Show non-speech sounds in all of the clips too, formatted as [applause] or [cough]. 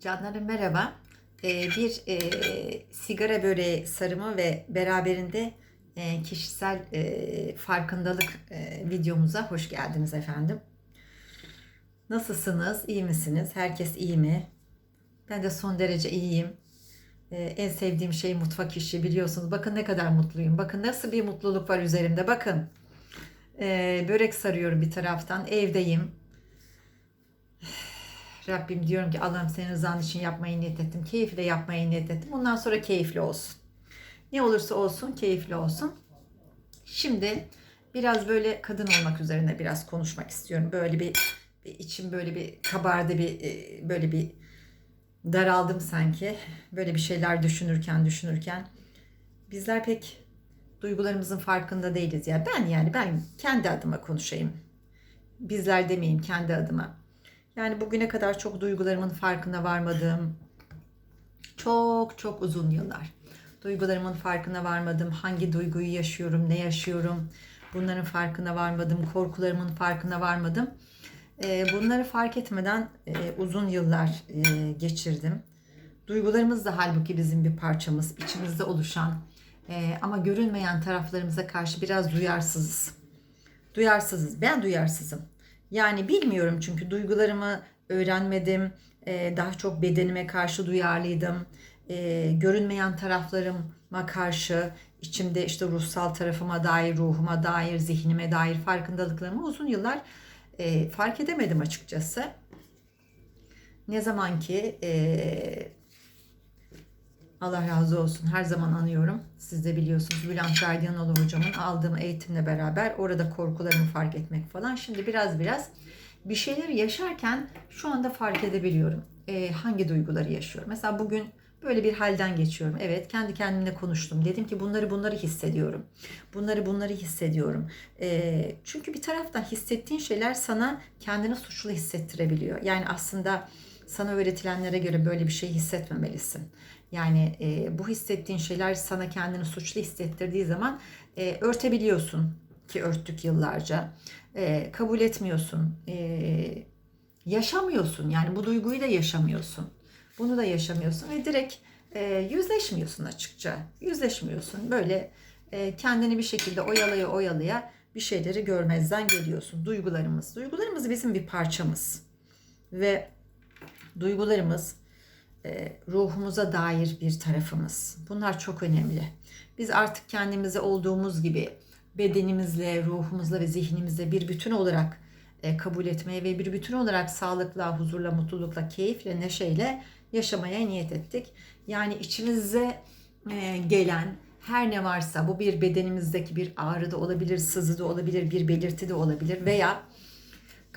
Canlarım merhaba. Ee, bir e, sigara böreği sarımı ve beraberinde e, kişisel e, farkındalık e, videomuza hoş geldiniz efendim. Nasılsınız? İyi misiniz? Herkes iyi mi? Ben de son derece iyiyim. Ee, en sevdiğim şey mutfak işi biliyorsunuz. Bakın ne kadar mutluyum. Bakın nasıl bir mutluluk var üzerimde. Bakın. Ee, börek sarıyorum bir taraftan. Evdeyim. Rabbim diyorum ki Allah'ım senin rızan için yapmayı niyet ettim. Keyifle yapmayı niyet ettim. Bundan sonra keyifli olsun. Ne olursa olsun keyifli olsun. Şimdi biraz böyle kadın olmak üzerine biraz konuşmak istiyorum. Böyle bir, bir içim böyle bir kabardı bir e, böyle bir daraldım sanki. Böyle bir şeyler düşünürken düşünürken bizler pek duygularımızın farkında değiliz ya. Ben yani ben kendi adıma konuşayım. Bizler demeyeyim kendi adıma. Yani bugüne kadar çok duygularımın farkına varmadığım çok çok uzun yıllar. Duygularımın farkına varmadım. Hangi duyguyu yaşıyorum, ne yaşıyorum. Bunların farkına varmadım. Korkularımın farkına varmadım. Ee, Bunları fark etmeden e, uzun yıllar e, geçirdim. Duygularımız da halbuki bizim bir parçamız. içimizde oluşan e, ama görünmeyen taraflarımıza karşı biraz duyarsızız. Duyarsızız. Ben duyarsızım. Yani bilmiyorum çünkü duygularımı öğrenmedim. Ee, daha çok bedenime karşı duyarlıydım. Ee, görünmeyen taraflarıma karşı içimde işte ruhsal tarafıma dair, ruhuma dair, zihnime dair farkındalıklarımı uzun yıllar e, fark edemedim açıkçası. Ne zaman ki e, Allah razı olsun her zaman anıyorum. Siz de biliyorsunuz Bülent Gardiyanoğlu hocamın aldığım eğitimle beraber orada korkularımı fark etmek falan. Şimdi biraz biraz bir şeyleri yaşarken şu anda fark edebiliyorum. Ee, hangi duyguları yaşıyorum. Mesela bugün böyle bir halden geçiyorum. Evet kendi kendimle konuştum. Dedim ki bunları bunları hissediyorum. Bunları bunları hissediyorum. Ee, çünkü bir taraftan hissettiğin şeyler sana kendini suçlu hissettirebiliyor. Yani aslında sana öğretilenlere göre böyle bir şey hissetmemelisin. Yani e, bu hissettiğin şeyler sana kendini suçlu hissettirdiği zaman e, örtebiliyorsun ki örttük yıllarca. E, kabul etmiyorsun. E, yaşamıyorsun. Yani bu duyguyu da yaşamıyorsun. Bunu da yaşamıyorsun ve direkt e, yüzleşmiyorsun açıkça. Yüzleşmiyorsun. Böyle e, kendini bir şekilde oyalaya oyalaya bir şeyleri görmezden geliyorsun. Duygularımız. Duygularımız bizim bir parçamız. Ve duygularımız ruhumuza dair bir tarafımız. Bunlar çok önemli. Biz artık kendimizi olduğumuz gibi bedenimizle, ruhumuzla ve zihnimizle bir bütün olarak e, kabul etmeye ve bir bütün olarak sağlıkla, huzurla, mutlulukla, keyifle, neşeyle yaşamaya niyet ettik. Yani içimize e, gelen her ne varsa bu bir bedenimizdeki bir ağrı da olabilir, sızı da olabilir, bir belirti de olabilir veya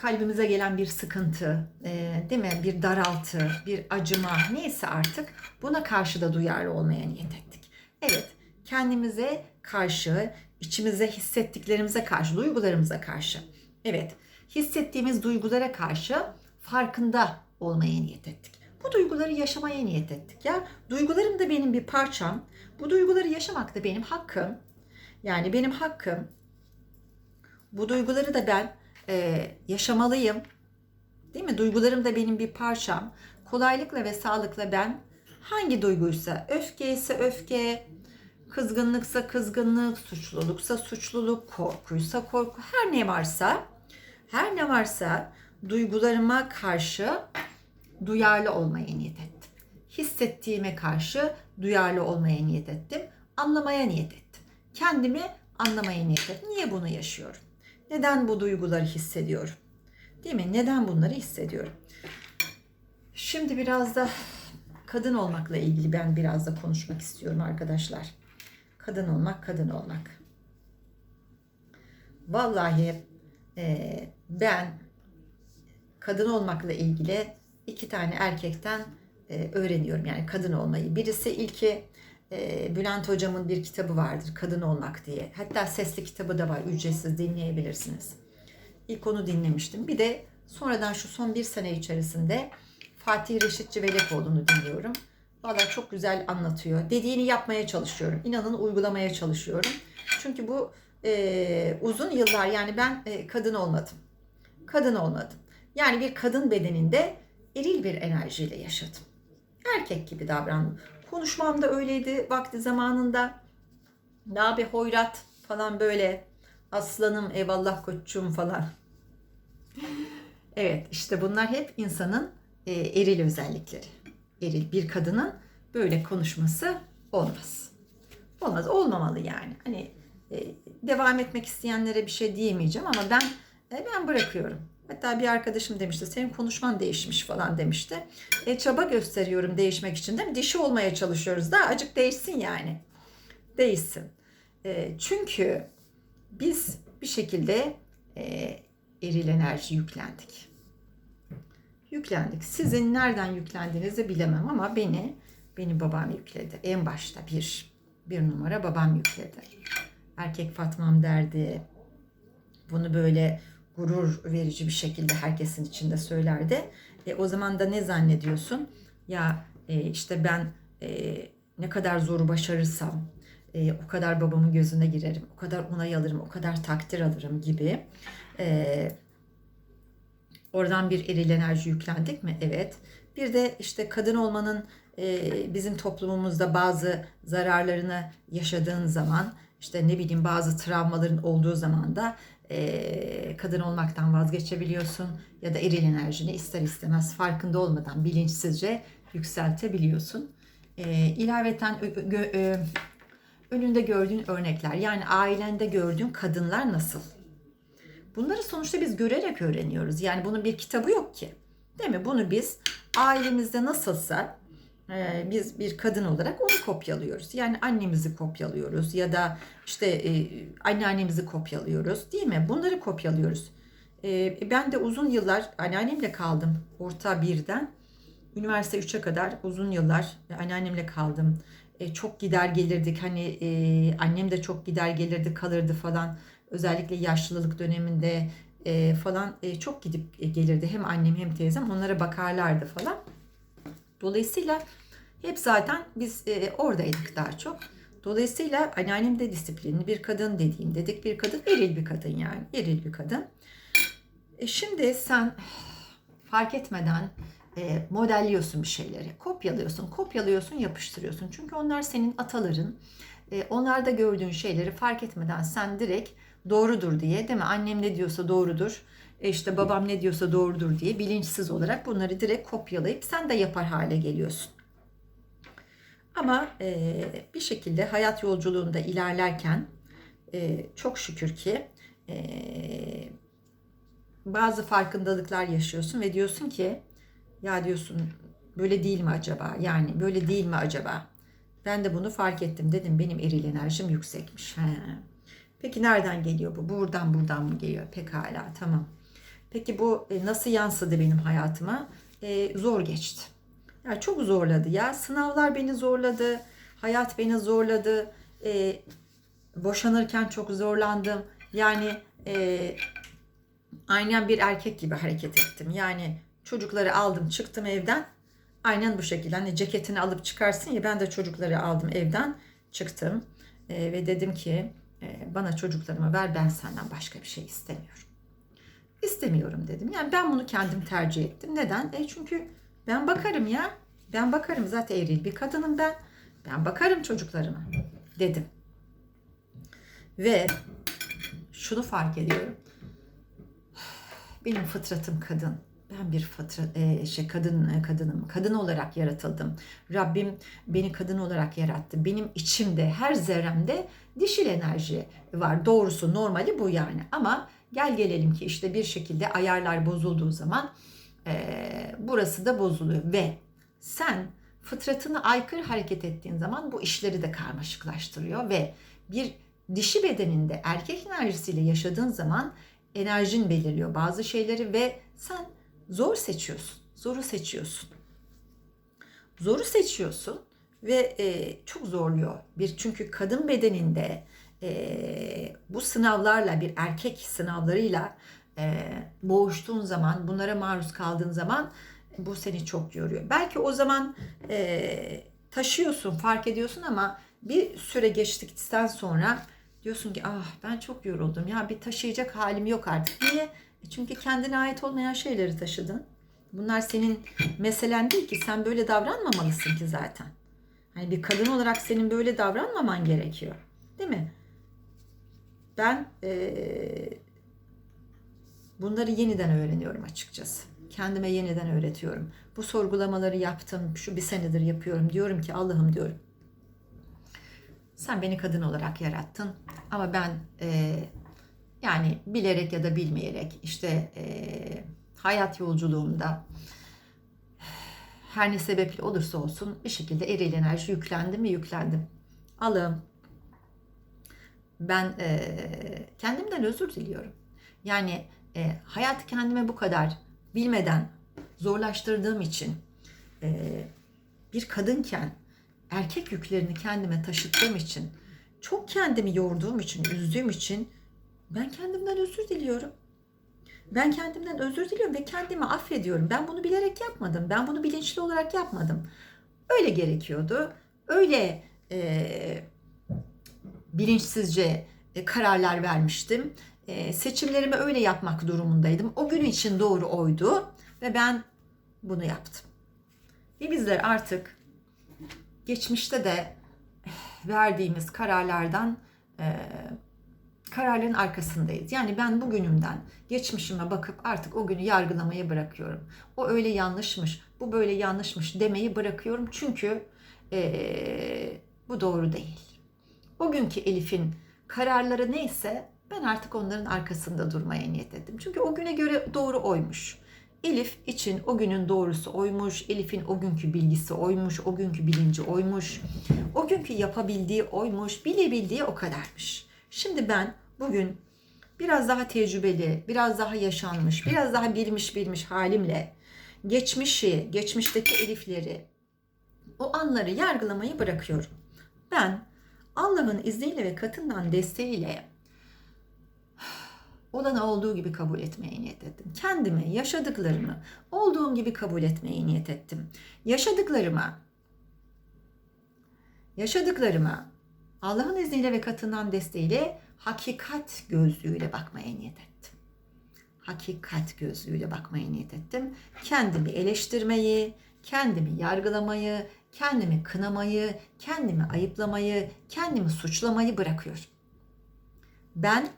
kalbimize gelen bir sıkıntı, e, değil mi? Bir daraltı, bir acıma neyse artık buna karşı da duyarlı olmaya niyet ettik. Evet, kendimize karşı, içimize hissettiklerimize karşı, duygularımıza karşı. Evet, hissettiğimiz duygulara karşı farkında olmaya niyet ettik. Bu duyguları yaşamaya niyet ettik. Ya duygularım da benim bir parçam. Bu duyguları yaşamak da benim hakkım. Yani benim hakkım. Bu duyguları da ben e, yaşamalıyım. Değil mi? Duygularım da benim bir parçam. Kolaylıkla ve sağlıkla ben hangi duyguysa, öfke ise öfke, kızgınlıksa kızgınlık, suçluluksa suçluluk, korkuysa korku, her ne varsa, her ne varsa duygularıma karşı duyarlı olmaya niyet ettim. Hissettiğime karşı duyarlı olmaya niyet ettim. Anlamaya niyet ettim. Kendimi anlamaya niyet ettim. Niye bunu yaşıyorum? Neden bu duyguları hissediyorum? Değil mi? Neden bunları hissediyorum? Şimdi biraz da kadın olmakla ilgili ben biraz da konuşmak istiyorum arkadaşlar. Kadın olmak, kadın olmak. Vallahi e, ben kadın olmakla ilgili iki tane erkekten e, öğreniyorum yani kadın olmayı. Birisi ilki Bülent hocamın bir kitabı vardır Kadın Olmak diye. Hatta sesli kitabı da var ücretsiz dinleyebilirsiniz. İlk onu dinlemiştim. Bir de sonradan şu son bir sene içerisinde Fatih Reşit Civelekoğlu'nu dinliyorum. Valla çok güzel anlatıyor. Dediğini yapmaya çalışıyorum. İnanın uygulamaya çalışıyorum. Çünkü bu e, uzun yıllar yani ben e, kadın olmadım. Kadın olmadım. Yani bir kadın bedeninde eril bir enerjiyle yaşadım. Erkek gibi davrandım. Konuşmam da öyleydi vakti zamanında. Bir hoyrat falan böyle aslanım eyvallah koçum falan. Evet işte bunlar hep insanın e, eril özellikleri. Eril bir kadının böyle konuşması olmaz. Olmaz olmamalı yani. Hani e, devam etmek isteyenlere bir şey diyemeyeceğim ama ben e, ben bırakıyorum. Hatta bir arkadaşım demişti senin konuşman değişmiş falan demişti. E, çaba gösteriyorum değişmek için değil mi? Dişi olmaya çalışıyoruz da acık değişsin yani. Değişsin. E, çünkü biz bir şekilde e, eril enerji yüklendik. Yüklendik. Sizin nereden yüklendiğinizi bilemem ama beni beni babam yükledi. En başta bir bir numara babam yükledi. Erkek Fatmam derdi. Bunu böyle gurur verici bir şekilde herkesin içinde söylerdi. E, o zaman da ne zannediyorsun? Ya e, işte ben e, ne kadar zoru başarırsam e, o kadar babamın gözüne girerim, o kadar onay alırım, o kadar takdir alırım gibi. E, oradan bir eril enerji yüklendik mi? Evet. Bir de işte kadın olmanın e, bizim toplumumuzda bazı zararlarını yaşadığın zaman işte ne bileyim bazı travmaların olduğu zaman da e, kadın olmaktan vazgeçebiliyorsun ya da eril enerjini ister istemez farkında olmadan bilinçsizce yükseltebiliyorsun. E, ilaveten ö, gö, ö, önünde gördüğün örnekler yani ailende gördüğün kadınlar nasıl? Bunları sonuçta biz görerek öğreniyoruz. Yani bunun bir kitabı yok ki. Değil mi? Bunu biz ailemizde nasılsa e, biz bir kadın olarak onu kopyalıyoruz. Yani annemizi kopyalıyoruz ya da işte e, anneannemizi kopyalıyoruz değil mi? Bunları kopyalıyoruz. E, ben de uzun yıllar anneannemle kaldım. Orta birden üniversite 3'e kadar uzun yıllar anneannemle kaldım. E, çok gider gelirdik. Hani e, annem de çok gider gelirdi kalırdı falan. Özellikle yaşlılık döneminde falan çok gidip gelirdi. Hem annem hem teyzem onlara bakarlardı falan. Dolayısıyla hep zaten biz e, oradaydık daha çok. Dolayısıyla anneannem de disiplinli bir kadın dediğim dedik bir kadın eril bir kadın yani eril bir kadın. E, şimdi sen fark etmeden e, modelliyorsun bir şeyleri. Kopyalıyorsun, kopyalıyorsun, yapıştırıyorsun. Çünkü onlar senin ataların. E, onlarda gördüğün şeyleri fark etmeden sen direkt doğrudur diye değil mi? Annem ne diyorsa doğrudur. E işte babam ne diyorsa doğrudur diye bilinçsiz olarak bunları direkt kopyalayıp sen de yapar hale geliyorsun. Ama e, bir şekilde hayat yolculuğunda ilerlerken e, çok şükür ki e, bazı farkındalıklar yaşıyorsun ve diyorsun ki ya diyorsun böyle değil mi acaba? Yani böyle değil mi acaba? Ben de bunu fark ettim dedim benim eril enerjim yüksekmiş. He. Peki nereden geliyor bu? Buradan buradan mı geliyor? Pekala tamam. Peki bu e, nasıl yansıdı benim hayatıma? E, zor geçti. Yani çok zorladı ya. Sınavlar beni zorladı. Hayat beni zorladı. E, boşanırken çok zorlandım. Yani e, aynen bir erkek gibi hareket ettim. Yani çocukları aldım çıktım evden. Aynen bu şekilde. Hani ceketini alıp çıkarsın ya ben de çocukları aldım evden çıktım. E, ve dedim ki e, bana çocuklarımı ver ben senden başka bir şey istemiyorum. İstemiyorum dedim. Yani ben bunu kendim tercih ettim. Neden? E çünkü ben bakarım ya. Ben bakarım zaten eril bir kadınım ben. Ben bakarım çocuklarıma dedim. Ve şunu fark ediyorum. Benim fıtratım kadın. Ben bir fıtrat e, şey kadın e, kadınım. Kadın olarak yaratıldım. Rabbim beni kadın olarak yarattı. Benim içimde her zerremde dişil enerji var. Doğrusu normali bu yani. Ama gel gelelim ki işte bir şekilde ayarlar bozulduğu zaman e, burası da bozuluyor ve sen fıtratına aykırı hareket ettiğin zaman bu işleri de karmaşıklaştırıyor ve bir dişi bedeninde erkek enerjisiyle yaşadığın zaman enerjin belirliyor bazı şeyleri ve sen zor seçiyorsun. Zoru seçiyorsun. Zoru seçiyorsun ve e, çok zorluyor. Bir çünkü kadın bedeninde e, bu sınavlarla bir erkek sınavlarıyla e, boğuştuğun zaman, bunlara maruz kaldığın zaman bu seni çok yoruyor. Belki o zaman e, taşıyorsun, fark ediyorsun ama bir süre geçtikten sonra diyorsun ki ah ben çok yoruldum ya bir taşıyacak halim yok artık. Niye? E, çünkü kendine ait olmayan şeyleri taşıdın. Bunlar senin meselen değil ki. Sen böyle davranmamalısın ki zaten. Hani bir kadın olarak senin böyle davranmaman gerekiyor. Değil mi? Ben eee, bunları yeniden öğreniyorum açıkçası. Kendime yeniden öğretiyorum. Bu sorgulamaları yaptım. Şu bir senedir yapıyorum. Diyorum ki Allah'ım diyorum. Sen beni kadın olarak yarattın. Ama ben eee, yani bilerek ya da bilmeyerek işte eee, hayat yolculuğumda her ne sebeple olursa olsun bir şekilde eril enerji yüklendim mi yüklendim. Allah'ım ben eee, kendimden özür diliyorum. Yani eee, hayatı kendime bu kadar bilmeden zorlaştırdığım için eee, bir kadınken erkek yüklerini kendime taşıttığım için çok kendimi yorduğum için, üzdüğüm için ben kendimden özür diliyorum. Ben kendimden özür diliyorum ve kendimi affediyorum. Ben bunu bilerek yapmadım. Ben bunu bilinçli olarak yapmadım. Öyle gerekiyordu. Öyle eee, bilinçsizce e, kararlar vermiştim. E, seçimlerimi öyle yapmak durumundaydım. O gün için doğru oydu ve ben bunu yaptım. Ve bizler artık geçmişte de verdiğimiz kararlardan e, kararların arkasındayız. Yani ben bugünümden geçmişime bakıp artık o günü yargılamayı bırakıyorum. O öyle yanlışmış, bu böyle yanlışmış demeyi bırakıyorum. Çünkü e, bu doğru değil. O Elif'in kararları neyse ben artık onların arkasında durmaya niyet ettim. Çünkü o güne göre doğru oymuş. Elif için o günün doğrusu oymuş, Elif'in o günkü bilgisi oymuş, o günkü bilinci oymuş, o günkü yapabildiği oymuş, bilebildiği o kadarmış. Şimdi ben bugün biraz daha tecrübeli, biraz daha yaşanmış, biraz daha bilmiş bilmiş halimle geçmişi, geçmişteki Elif'leri, o anları yargılamayı bırakıyorum. Ben Allah'ın izniyle ve katından desteğiyle olanı olduğu gibi kabul etmeye niyet ettim. Kendimi, yaşadıklarımı olduğum gibi kabul etmeye niyet ettim. Yaşadıklarıma, yaşadıklarıma Allah'ın izniyle ve katından desteğiyle hakikat gözlüğüyle bakmaya niyet ettim. Hakikat gözlüğüyle bakmaya niyet ettim. Kendimi eleştirmeyi, kendimi yargılamayı, kendimi kınamayı, kendimi ayıplamayı, kendimi suçlamayı bırakıyorum. Ben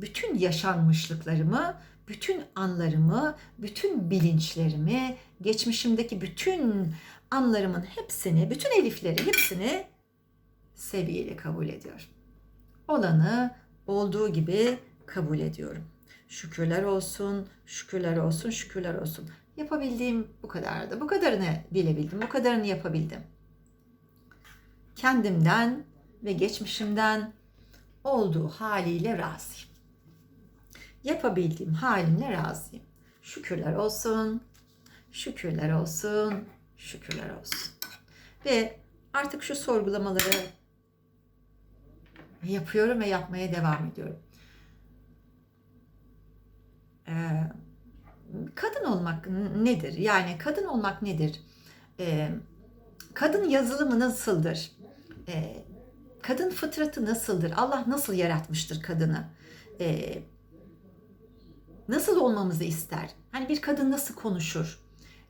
bütün yaşanmışlıklarımı, bütün anlarımı, bütün bilinçlerimi, geçmişimdeki bütün anlarımın hepsini, bütün elifleri hepsini seviyeyle kabul ediyorum. Olanı olduğu gibi kabul ediyorum. Şükürler olsun, şükürler olsun, şükürler olsun. Yapabildiğim bu kadardı. Bu kadarını bilebildim, bu kadarını yapabildim. Kendimden ve geçmişimden olduğu haliyle razıyım. Yapabildiğim halimle razıyım. Şükürler olsun, şükürler olsun, şükürler olsun. Ve artık şu sorgulamaları yapıyorum ve yapmaya devam ediyorum. Ee, kadın olmak nedir? Yani kadın olmak nedir? Ee, kadın yazılımı nasıldır? Ee, kadın fıtratı nasıldır? Allah nasıl yaratmıştır kadını? Ee, nasıl olmamızı ister? Hani bir kadın nasıl konuşur?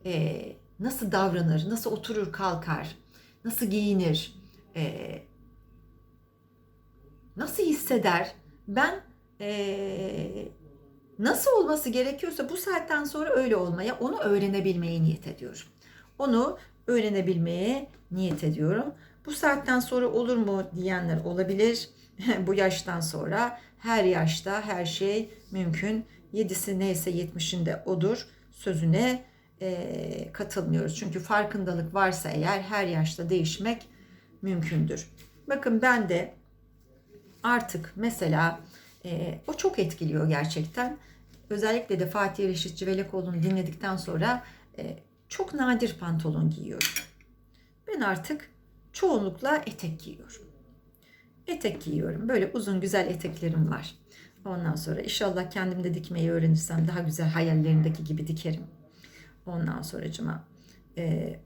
Ee, nasıl davranır? Nasıl oturur kalkar? Nasıl giyinir? Ee, nasıl hisseder? Ben ee, nasıl olması gerekiyorsa bu saatten sonra öyle olmaya, onu öğrenebilmeye niyet ediyorum. Onu öğrenebilmeye niyet ediyorum. Bu saatten sonra olur mu diyenler olabilir. [laughs] bu yaştan sonra her yaşta her şey mümkün. Yedisi neyse yetmişinde odur sözüne e, katılmıyoruz. Çünkü farkındalık varsa eğer her yaşta değişmek mümkündür. Bakın ben de artık mesela e, o çok etkiliyor gerçekten. Özellikle de Fatih Reşit Civelekoğlu'nu dinledikten sonra e, çok nadir pantolon giyiyorum. Ben artık çoğunlukla etek giyiyorum. Etek giyiyorum. Böyle uzun güzel eteklerim var. Ondan sonra inşallah kendim de dikmeyi öğrenirsem daha güzel hayallerindeki gibi dikerim. Ondan sonracıma e,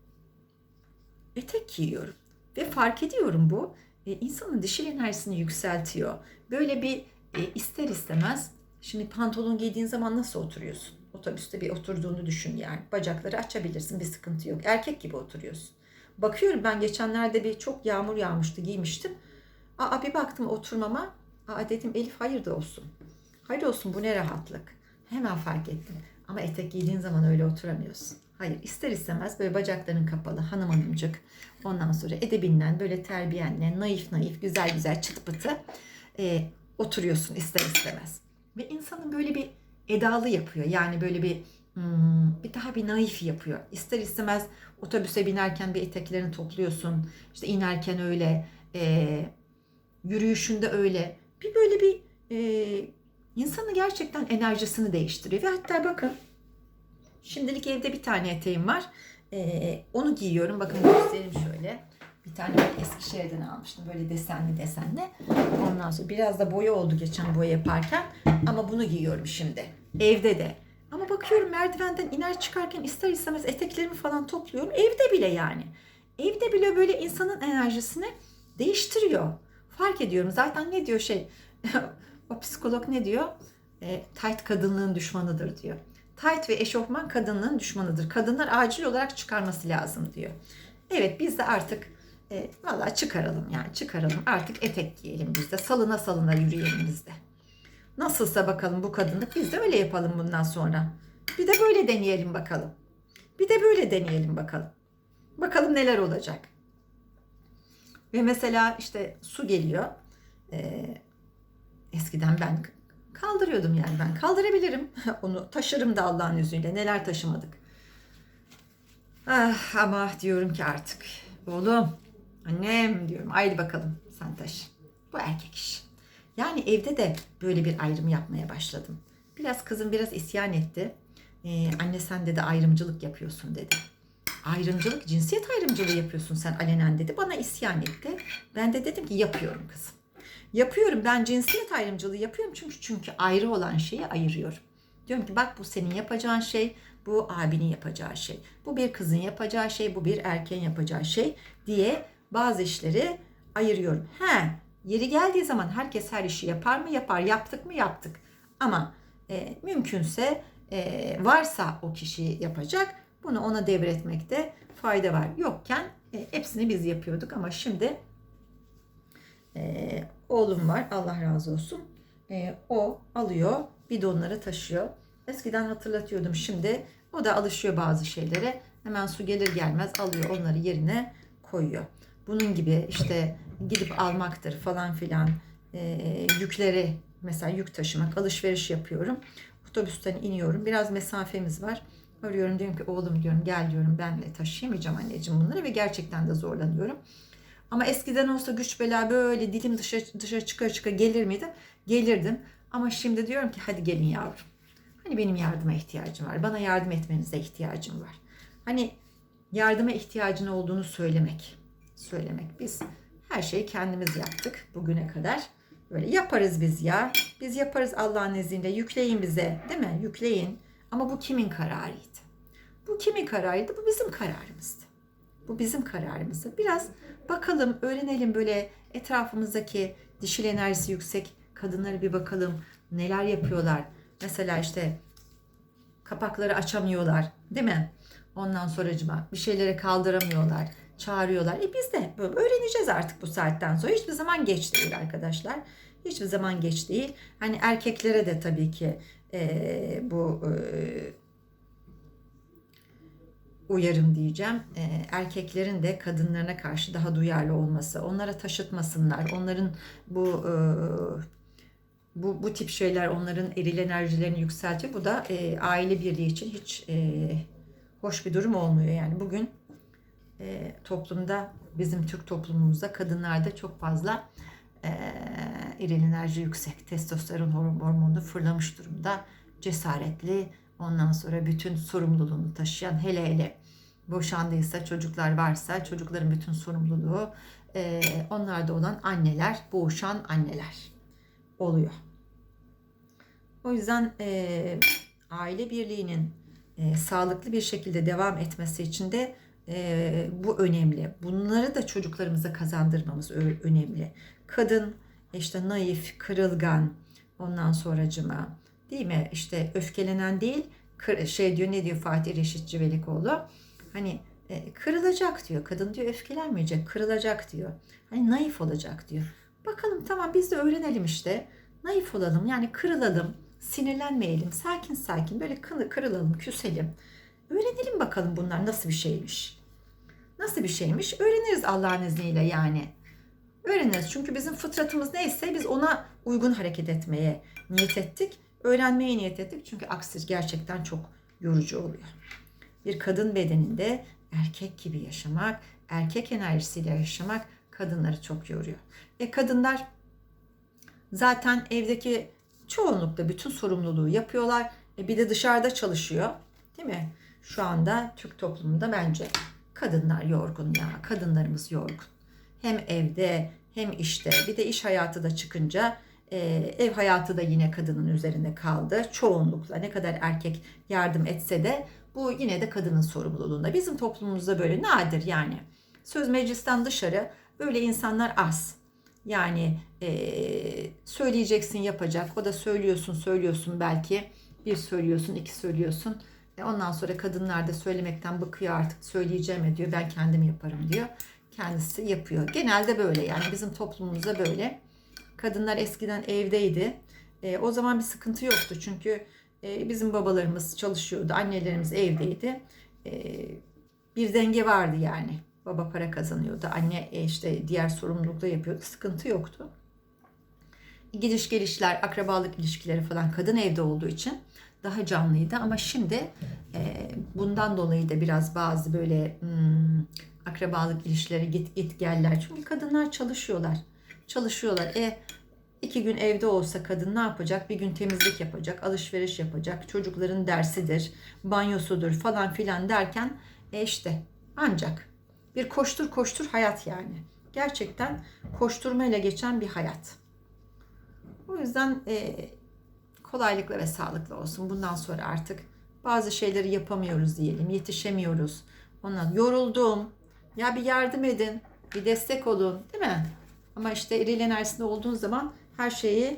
etek giyiyorum. Ve fark ediyorum bu e, insanın dişil enerjisini yükseltiyor. Böyle bir e, ister istemez şimdi pantolon giydiğin zaman nasıl oturuyorsun? Otobüste bir oturduğunu düşün yani. Bacakları açabilirsin bir sıkıntı yok. Erkek gibi oturuyorsun. Bakıyorum ben geçenlerde bir çok yağmur yağmıştı giymiştim. Aa bir baktım oturmama. Aa dedim Elif hayır da olsun. Hayır olsun bu ne rahatlık. Hemen fark ettim. Ama etek giydiğin zaman öyle oturamıyorsun. Hayır ister istemez böyle bacakların kapalı hanım hanımcık. Ondan sonra edebinden böyle terbiyenle naif naif güzel güzel çıt pıtı e, oturuyorsun ister istemez. Ve insanın böyle bir edalı yapıyor. Yani böyle bir hmm, bir daha bir naif yapıyor. İster istemez otobüse binerken bir eteklerini topluyorsun. İşte inerken öyle, e, yürüyüşünde öyle. Bir böyle bir e, insanın gerçekten enerjisini değiştiriyor. Ve hatta bakın şimdilik evde bir tane eteğim var. E, onu giyiyorum. Bakın göstereyim şöyle. Bir tane Eskişehir'den almıştım. Böyle desenli desenli. Ondan sonra biraz da boya oldu geçen boya yaparken. Ama bunu giyiyorum şimdi. Evde de. Ama bakıyorum merdivenden iner çıkarken ister istemez eteklerimi falan topluyorum. Evde bile yani. Evde bile böyle insanın enerjisini değiştiriyor. Fark ediyorum. Zaten ne diyor şey [laughs] o psikolog ne diyor? E, tight kadınlığın düşmanıdır diyor. Tight ve eşofman kadınlığın düşmanıdır. Kadınlar acil olarak çıkarması lazım diyor. Evet biz de artık e, valla çıkaralım yani çıkaralım. Artık etek giyelim biz de. Salına salına yürüyelim biz de. Nasılsa bakalım bu kadınlık biz de öyle yapalım bundan sonra. Bir de böyle deneyelim bakalım. Bir de böyle deneyelim bakalım. Bakalım neler olacak. Ve mesela işte su geliyor. Ee, eskiden ben kaldırıyordum yani ben kaldırabilirim. [laughs] Onu taşırım da Allah'ın izniyle. Neler taşımadık. Ah, ama diyorum ki artık oğlum annem diyorum haydi bakalım sen taşı. Bu erkek işi. Yani evde de böyle bir ayrım yapmaya başladım. Biraz kızım biraz isyan etti. Ee, anne sen dedi ayrımcılık yapıyorsun dedi. Ayrımcılık, cinsiyet ayrımcılığı yapıyorsun sen alenen dedi. Bana isyan etti. Ben de dedim ki yapıyorum kızım. Yapıyorum ben cinsiyet ayrımcılığı yapıyorum çünkü çünkü ayrı olan şeyi ayırıyorum. Diyorum ki bak bu senin yapacağın şey, bu abinin yapacağı şey. Bu bir kızın yapacağı şey, bu bir erkeğin yapacağı şey diye bazı işleri ayırıyorum. He, yeri geldiği zaman herkes her işi yapar mı? Yapar. Yaptık mı? Yaptık. Ama e, mümkünse e, varsa o kişi yapacak. Bunu ona devretmekte fayda var. Yokken e, hepsini biz yapıyorduk ama şimdi e, oğlum var. Allah razı olsun. E, o alıyor, bidonları taşıyor. Eskiden hatırlatıyordum şimdi. O da alışıyor bazı şeylere. Hemen su gelir gelmez alıyor onları yerine koyuyor. Bunun gibi işte gidip almaktır falan filan e, yükleri mesela yük taşımak alışveriş yapıyorum. Otobüsten iniyorum. Biraz mesafemiz var. Arıyorum diyorum ki oğlum diyorum gel diyorum ben de taşıyamayacağım anneciğim bunları ve gerçekten de zorlanıyorum. Ama eskiden olsa güç bela böyle dilim dışarı, dışarı çıkar çıkar gelir miydi? Gelirdim. Ama şimdi diyorum ki hadi gelin yavrum. Hani benim yardıma ihtiyacım var. Bana yardım etmenize ihtiyacım var. Hani yardıma ihtiyacın olduğunu söylemek. Söylemek. Biz her şeyi kendimiz yaptık bugüne kadar. Böyle yaparız biz ya. Biz yaparız Allah'ın izniyle. Yükleyin bize. Değil mi? Yükleyin. Ama bu kimin kararıydı? Bu kimin kararıydı? Bu bizim kararımızdı. Bu bizim kararımızdı. Biraz bakalım, öğrenelim böyle etrafımızdaki dişil enerjisi yüksek kadınları bir bakalım. Neler yapıyorlar? Mesela işte kapakları açamıyorlar. Değil mi? Ondan sonracıma bir şeyleri kaldıramıyorlar. Çağırıyorlar. E biz de böyle öğreneceğiz artık bu saatten sonra. Hiçbir zaman geç değil arkadaşlar. Hiçbir zaman geç değil. Hani erkeklere de tabii ki e, bu e, uyarım diyeceğim. E, erkeklerin de kadınlarına karşı daha duyarlı olması, onlara taşıtmasınlar. Onların bu e, bu bu tip şeyler onların eril enerjilerini yükseltiyor. Bu da e, aile birliği için hiç e, hoş bir durum olmuyor. Yani bugün e, toplumda bizim Türk toplumumuzda kadınlarda çok fazla e, eril enerji yüksek, testosteron hormonu fırlamış durumda. Cesaretli, ondan sonra bütün sorumluluğunu taşıyan, hele hele boşandıysa, çocuklar varsa çocukların bütün sorumluluğu e, onlarda olan anneler, boğuşan anneler oluyor. O yüzden e, aile birliğinin e, sağlıklı bir şekilde devam etmesi için de e, bu önemli. Bunları da çocuklarımıza kazandırmamız önemli. Kadın işte naif, kırılgan, ondan sonracıma değil mi? İşte öfkelenen değil, kır- şey diyor ne diyor Fatih Reşit Civelikoğlu? Hani e, kırılacak diyor. Kadın diyor öfkelenmeyecek, kırılacak diyor. Hani naif olacak diyor. Bakalım tamam biz de öğrenelim işte. Naif olalım yani kırılalım, sinirlenmeyelim, sakin sakin böyle kı- kırılalım, küselim. Öğrenelim bakalım bunlar nasıl bir şeymiş. Nasıl bir şeymiş? Öğreniriz Allah'ın izniyle yani. Öğreniriz. Çünkü bizim fıtratımız neyse biz ona uygun hareket etmeye niyet ettik. Öğrenmeye niyet ettik. Çünkü aksi gerçekten çok yorucu oluyor. Bir kadın bedeninde erkek gibi yaşamak, erkek enerjisiyle yaşamak kadınları çok yoruyor. E kadınlar zaten evdeki çoğunlukla bütün sorumluluğu yapıyorlar. E bir de dışarıda çalışıyor. Değil mi? Şu anda Türk toplumunda bence kadınlar yorgun ya. Kadınlarımız yorgun. Hem evde hem işte bir de iş hayatı da çıkınca e, ev hayatı da yine kadının üzerinde kaldı. Çoğunlukla ne kadar erkek yardım etse de bu yine de kadının sorumluluğunda. Bizim toplumumuzda böyle nadir yani. Söz meclisten dışarı böyle insanlar az. Yani e, söyleyeceksin yapacak. O da söylüyorsun söylüyorsun belki. Bir söylüyorsun iki söylüyorsun. E, ondan sonra kadınlar da söylemekten bıkıyor artık söyleyeceğim diyor. Ben kendim yaparım diyor. Kendisi yapıyor. Genelde böyle yani bizim toplumumuzda böyle. Kadınlar eskiden evdeydi. E, o zaman bir sıkıntı yoktu. Çünkü e, bizim babalarımız çalışıyordu. Annelerimiz evdeydi. E, bir denge vardı yani. Baba para kazanıyordu. Anne e, işte diğer sorumlulukla yapıyordu. Sıkıntı yoktu. Gidiş gelişler, akrabalık ilişkileri falan kadın evde olduğu için daha canlıydı. Ama şimdi e, bundan dolayı da biraz bazı böyle hmm, akrabalık ilişkileri git git geller. Çünkü kadınlar çalışıyorlar. Çalışıyorlar. E iki gün evde olsa kadın ne yapacak? Bir gün temizlik yapacak, alışveriş yapacak, çocukların dersidir, banyosudur falan filan derken e işte ancak bir koştur koştur hayat yani. Gerçekten koşturmayla geçen bir hayat. O yüzden e, kolaylıkla ve sağlıklı olsun. Bundan sonra artık bazı şeyleri yapamıyoruz diyelim, yetişemiyoruz. Ondan yoruldum. Ya bir yardım edin, bir destek olun, değil mi? Ama işte eril enerjisinde olduğun zaman her şeyi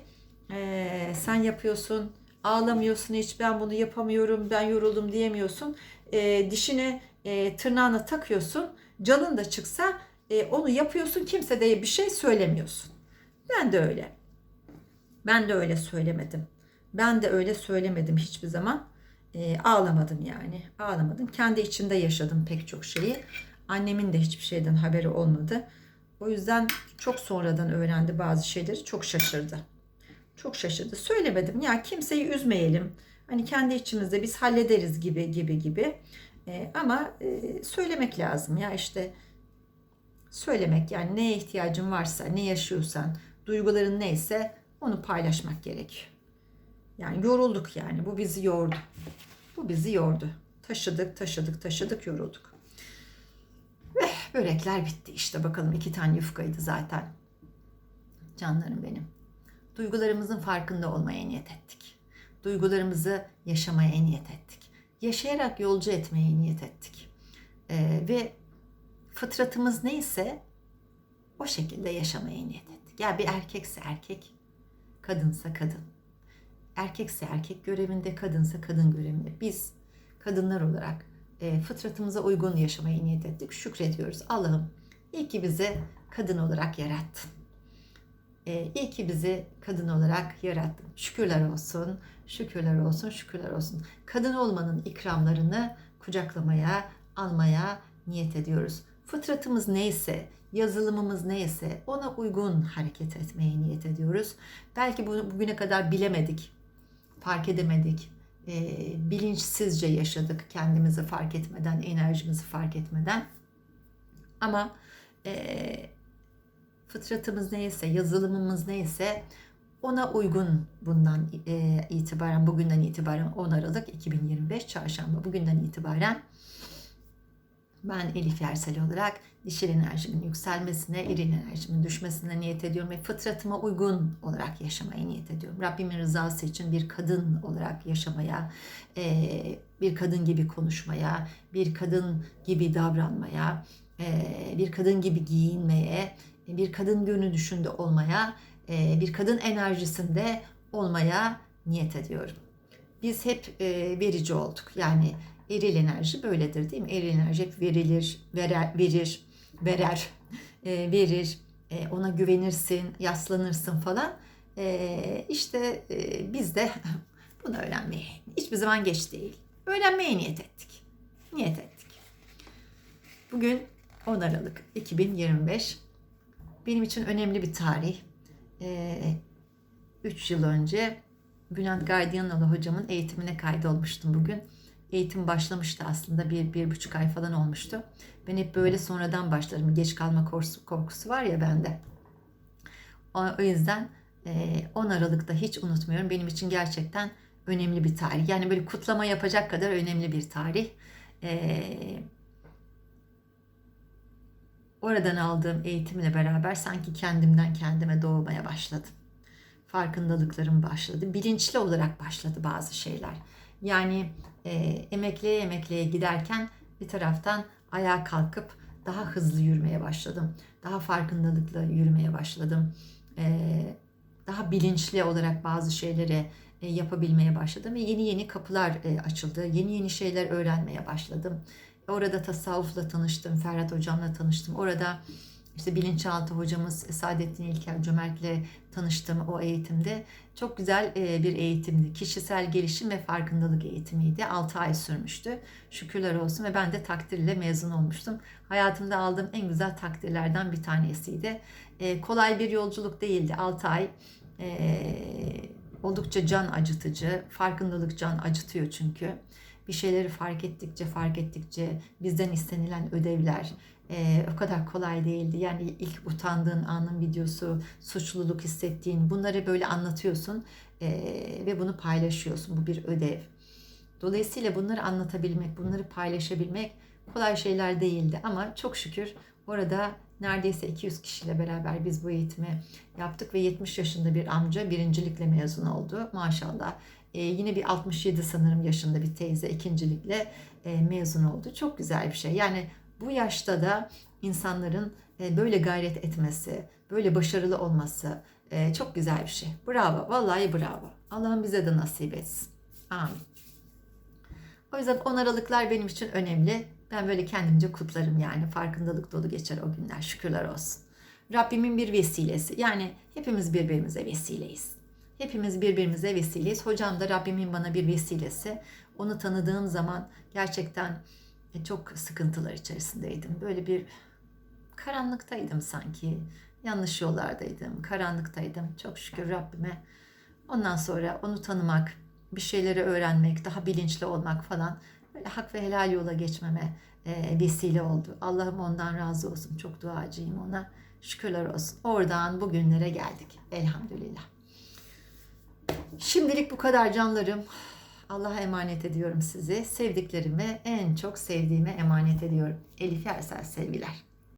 e, sen yapıyorsun, ağlamıyorsun hiç ben bunu yapamıyorum, ben yoruldum diyemiyorsun. E, dişine e, tırnağına takıyorsun, canın da çıksa e, onu yapıyorsun, kimse de bir şey söylemiyorsun. Ben de öyle. Ben de öyle söylemedim. Ben de öyle söylemedim hiçbir zaman. E, ağlamadım yani. Ağlamadım. Kendi içinde yaşadım pek çok şeyi. Annemin de hiçbir şeyden haberi olmadı. O yüzden çok sonradan öğrendi bazı şeyleri. Çok şaşırdı. Çok şaşırdı. Söylemedim ya kimseyi üzmeyelim. Hani kendi içimizde biz hallederiz gibi gibi gibi. E, ama e, söylemek lazım ya işte söylemek yani neye ihtiyacın varsa, ne yaşıyorsan, duyguların neyse onu paylaşmak gerekiyor. Yani yorulduk yani. Bu bizi yordu. Bu bizi yordu. Taşıdık, taşıdık, taşıdık, yorulduk. Ve börekler bitti. İşte bakalım iki tane yufkaydı zaten. Canlarım benim. Duygularımızın farkında olmaya niyet ettik. Duygularımızı yaşamaya niyet ettik. Yaşayarak yolcu etmeye niyet ettik. Ee, ve fıtratımız neyse o şekilde yaşamaya niyet ettik. Ya bir erkekse erkek, kadınsa kadın. Erkekse erkek görevinde, kadınsa kadın görevinde. Biz kadınlar olarak e, fıtratımıza uygun yaşamaya niyet ettik. Şükrediyoruz. Allah'ım iyi ki bizi kadın olarak yarattın. E, iyi ki bizi kadın olarak yarattın. Şükürler olsun, şükürler olsun, şükürler olsun. Kadın olmanın ikramlarını kucaklamaya, almaya niyet ediyoruz. Fıtratımız neyse, yazılımımız neyse ona uygun hareket etmeye niyet ediyoruz. Belki bunu bugüne kadar bilemedik, fark edemedik, e, bilinçsizce yaşadık kendimizi fark etmeden, enerjimizi fark etmeden. Ama e, fıtratımız neyse, yazılımımız neyse ona uygun bundan e, itibaren, bugünden itibaren 10 Aralık 2025 Çarşamba bugünden itibaren ben Elif Yersel olarak dişil enerjimin yükselmesine, eril enerjimin düşmesine niyet ediyorum ve fıtratıma uygun olarak yaşamaya niyet ediyorum. Rabbimin rızası için bir kadın olarak yaşamaya, bir kadın gibi konuşmaya, bir kadın gibi davranmaya, bir kadın gibi giyinmeye, bir kadın görünüşünde olmaya, bir kadın enerjisinde olmaya niyet ediyorum. biz hep e, verici olduk. Yani eril enerji böyledir değil mi? Eril enerji hep verilir, verer, verir, verer, [laughs] e, verir. E, ona güvenirsin, yaslanırsın falan. E, işte e, biz de [laughs] bunu öğrenmeye hiçbir zaman geç değil. Öğrenmeye niyet ettik. Niyet ettik. Bugün 10 Aralık 2025. Benim için önemli bir tarih. 3 yıl önce Bülent Gardiyanoğlu hocamın eğitimine kaydolmuştum bugün. Eğitim başlamıştı aslında bir, bir buçuk ay falan olmuştu. Ben hep böyle sonradan başlarım. Geç kalma korkusu, korkusu var ya bende. O, o yüzden e, 10 Aralık'ta hiç unutmuyorum. Benim için gerçekten önemli bir tarih. Yani böyle kutlama yapacak kadar önemli bir tarih. E, oradan aldığım eğitimle beraber sanki kendimden kendime doğmaya başladım. Farkındalıklarım başladı. Bilinçli olarak başladı bazı şeyler. Yani e, emekleye emekleye giderken bir taraftan ayağa kalkıp daha hızlı yürümeye başladım. Daha farkındalıkla yürümeye başladım. E, daha bilinçli olarak bazı şeyleri e, yapabilmeye başladım ve yeni yeni kapılar e, açıldı. Yeni yeni şeyler öğrenmeye başladım. Orada tasavvufla tanıştım, Ferhat hocamla tanıştım. Orada işte bilinçaltı hocamız Saadettin İlker Cömert'le tanıştım o eğitimde. Çok güzel e, bir eğitimdi. Kişisel gelişim ve farkındalık eğitimiydi. 6 ay sürmüştü. Şükürler olsun ve ben de takdirle mezun olmuştum. Hayatımda aldığım en güzel takdirlerden bir tanesiydi. E, kolay bir yolculuk değildi. 6 ay e, oldukça can acıtıcı. Farkındalık can acıtıyor çünkü. Bir şeyleri fark ettikçe fark ettikçe bizden istenilen ödevler, e, o kadar kolay değildi. Yani ilk utandığın anın videosu, suçluluk hissettiğin bunları böyle anlatıyorsun e, ve bunu paylaşıyorsun. Bu bir ödev. Dolayısıyla bunları anlatabilmek, bunları paylaşabilmek kolay şeyler değildi. Ama çok şükür orada neredeyse 200 kişiyle beraber biz bu eğitimi yaptık ve 70 yaşında bir amca birincilikle mezun oldu. Maşallah. Ee, yine bir 67 sanırım yaşında bir teyze ikincilikle e, mezun oldu. Çok güzel bir şey. Yani bu yaşta da insanların e, böyle gayret etmesi, böyle başarılı olması e, çok güzel bir şey. Bravo, vallahi bravo. Allah'ım bize de nasip etsin. Amin. O yüzden 10 Aralıklar benim için önemli. Ben böyle kendimce kutlarım yani. Farkındalık dolu geçer o günler. Şükürler olsun. Rabbimin bir vesilesi. Yani hepimiz birbirimize vesileyiz. Hepimiz birbirimize vesileyiz. Hocam da Rabbimin bana bir vesilesi. Onu tanıdığım zaman gerçekten e, çok sıkıntılar içerisindeydim. Böyle bir karanlıktaydım sanki. Yanlış yollardaydım, karanlıktaydım. Çok şükür Rabbime. Ondan sonra onu tanımak, bir şeyleri öğrenmek, daha bilinçli olmak falan böyle hak ve helal yola geçmeme e, vesile oldu. Allah'ım ondan razı olsun. Çok duacıyım ona. Şükürler olsun. Oradan bugünlere geldik. Elhamdülillah. Şimdilik bu kadar canlarım. Allah'a emanet ediyorum sizi. Sevdiklerime, en çok sevdiğime emanet ediyorum. Elif Ersel sevgiler.